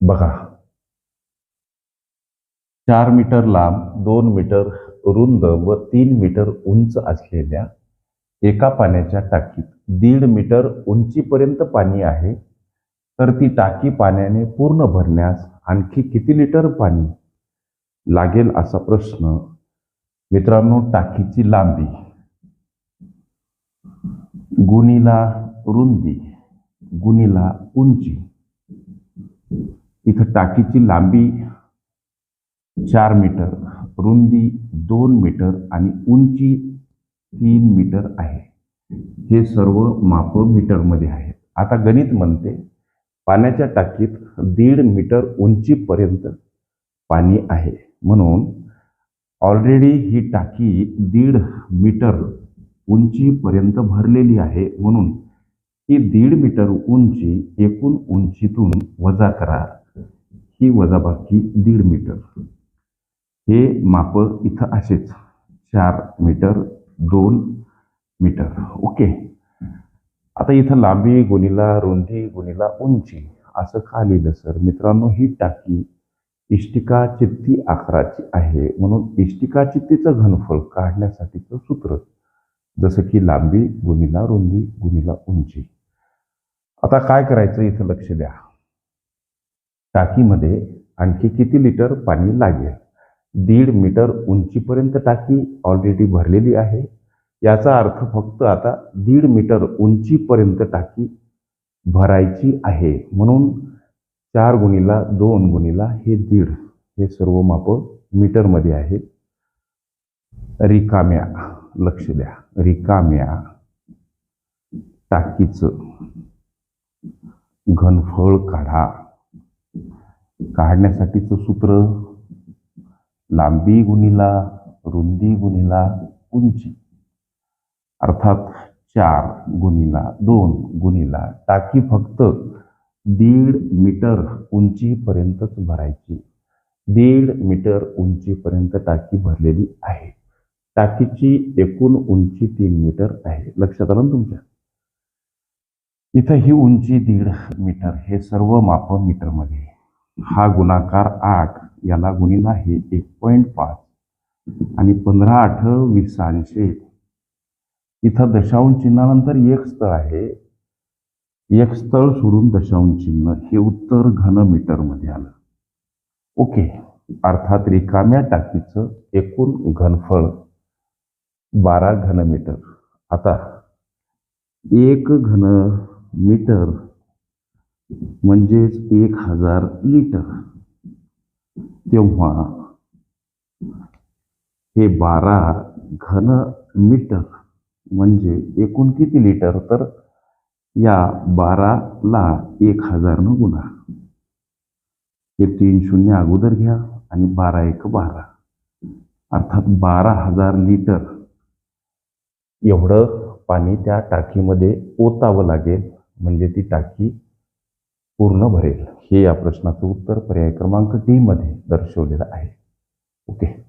बघा. चार मीटर लांब दोन मीटर रुंद व तीन मीटर उंच असलेल्या एका पाण्याच्या टाकीत दीड मीटर उंचीपर्यंत पाणी आहे तर ती टाकी पाण्याने पूर्ण भरण्यास आणखी किती लिटर पाणी लागेल असा प्रश्न मित्रांनो टाकीची लांबी गुणीला रुंदी गुणीला उंची. इथं टाकीची लांबी चार मीटर रुंदी दोन मीटर आणि उंची तीन मीटर आहे. हे सर्व माप मीटरमध्ये आहेत. आता गणित म्हणते पाण्याच्या टाकीत दीड मीटर उंचीपर्यंत पाणी आहे. म्हणून ऑलरेडी ही टाकी दीड मीटर उंचीपर्यंत भरलेली आहे. म्हणून ही दीड मीटर उंची एकूण उंचीतून वजा करा. ही वजाबाकी दीड मीटर. हे माप इथं असेच. चार मीटर दोन मीटर. ओके. आता इथं लांबी गुणीला रुंदी गुणीला उंची असं का लिहिलं सर? मित्रांनो ही टाकी इष्टिका चित्ती आकाराची आहे. म्हणून इष्टिका चित्तीचं घनफळ काढण्यासाठीचं सूत्र जसं की लांबी गुणीला रुंदी गुणीला उंची. आता काय करायचं? इथं लक्ष द्या. टाकीमध्ये आणखी किती लिटर पाणी लागेल? दीड मीटर उंचीपर्यंत टाकी ऑलरेडी भरलेली आहे. याचा अर्थ फक्त आता दीड मीटर उंचीपर्यंत टाकी भरायची आहे. म्हणून चार गुणीला दोन गुणीला हे दीड हे सर्व माप मीटरमध्ये आहे रिकाम्या लक्ष द्या. रिकाम्या टाकीचं घनफळ काढा. काढण्यासाठीचं सूत्र लांबी गुणीला रुंदी गुणिला उंची. अर्थात चार गुणीला दोन गुणीला टाकी फक्त दीड मीटर उंचीपर्यंतच भरायची. दीड मीटर उंचीपर्यंत टाकी भरलेली आहे. टाकीची एकूण उंची तीन मीटर आहे. लक्षात आलं ना तुमच्या? इथं ही उंची दीड मीटर हे सर्व माप मीटरमध्ये हा गुणाकार आठ याला गुणीला हे एक पॉईंट पाच आणि पंधरा आठ वीसांशे इथं दशांश चिन्हानंतर एक स्थळ आहे. एक स्थळ सोडून दशांश चिन्ह. हे उत्तर घन मीटरमध्ये आलं. ओके अर्थात रिकाम्या टाकीचं एकूण घनफळ बारा घनमीटर. आता एक घन मीटर म्हणजेच एक हजार लिटर. तेव्हा हे बारा घन मीटर म्हणजे एकूण किती लिटर? तर या बाराला एक हजारनं गुणा. हे तीन शून्य अगोदर घ्या आणि बारा एक बारा. अर्थात बारा हजार लिटर. एवढं पाणी त्या टाकीमध्ये ओतावं लागेल. म्हणजे ती टाकी पूर्ण भरेल. हे या प्रश्नाचं उत्तर पर्याय क्रमांक डी मध्ये दर्शवलेलं आहे. ओके